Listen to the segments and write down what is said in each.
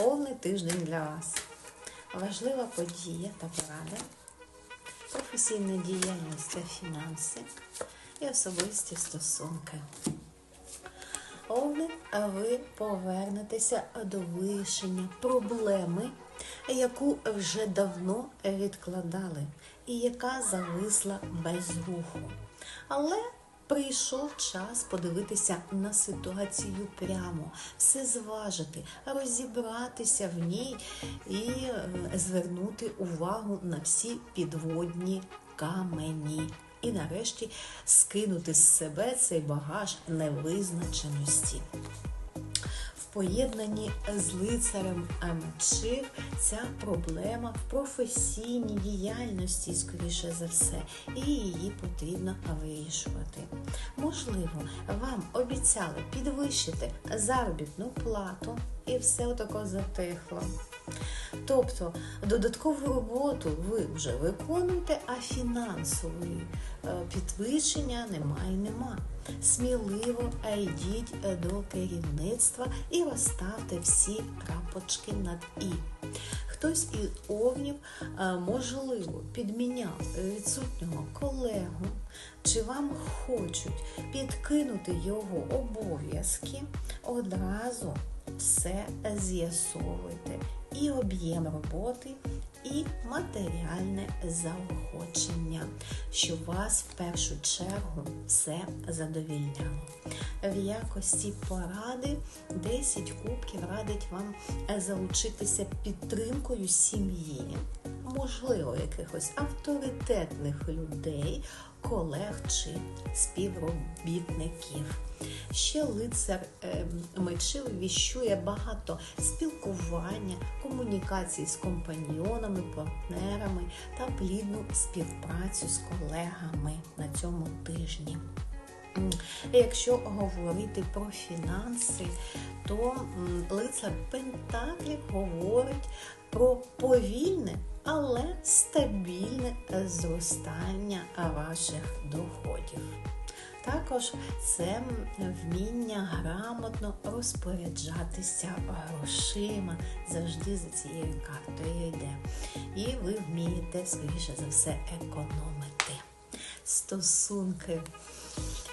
Повний тиждень для вас. Важлива подія та порада, професійна діяльність та фінанси і особисті стосунки. Овни, а ви повернетеся до вирішення проблеми, яку вже давно відкладали, і яка зависла без руху. Але прийшов час подивитися на ситуацію прямо, все зважити, розібратися в ній і е, звернути увагу на всі підводні камені. І нарешті скинути з себе цей багаж невизначеності. В поєднанні з лицарем мечів ця проблема в професійній діяльності, скоріше за все, і її потрібно вирішувати. Можливо, вам обіцяли підвищити заробітну плату, і все отако затихло. Тобто додаткову роботу ви вже виконуєте, а фінансової е, підвищення немає нема. Сміливо йдіть е, до керівництва і розставте всі крапочки над і. Хтось із овнів, е, можливо, підміняв відсутнього колегу, чи вам хочуть підкинути його обов'язки, одразу все з'ясовуйте. І об'єм роботи, і матеріальне заохочення, щоб вас в першу чергу все задовільняло. В якості поради 10 кубків радить вам залучитися підтримкою сім'ї, можливо, якихось авторитетних людей, колег чи співробітників. Ще лицар е, мечів віщує багато спілкування, комунікації з компаньйонами, партнерами та плідну співпрацю з колегами на цьому тижні. Якщо говорити про фінанси, то лицар Пентаклів говорить про повільне, але стабільне зростання ваших доходів. Також це вміння грамотно розпоряджатися грошима. Завжди за цією картою йде. І ви вмієте, скоріше за все, економити. Стосунки.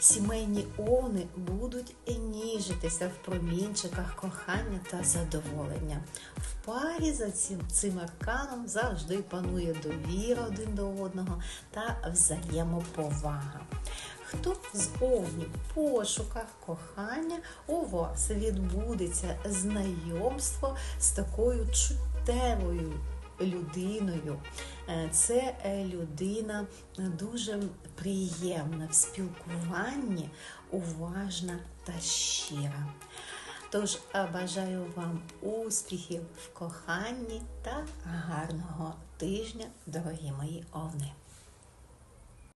Сімейні овни будуть ніжитися в промінчиках кохання та задоволення. В парі за цим, цим арканом завжди панує довіра один до одного та взаємоповага. Хто з овнів пошуках кохання у вас відбудеться знайомство з такою чуттєвою людиною? Це людина дуже приємна в спілкуванні, уважна та щира. Тож бажаю вам успіхів в коханні та гарного тижня, дорогі мої овни!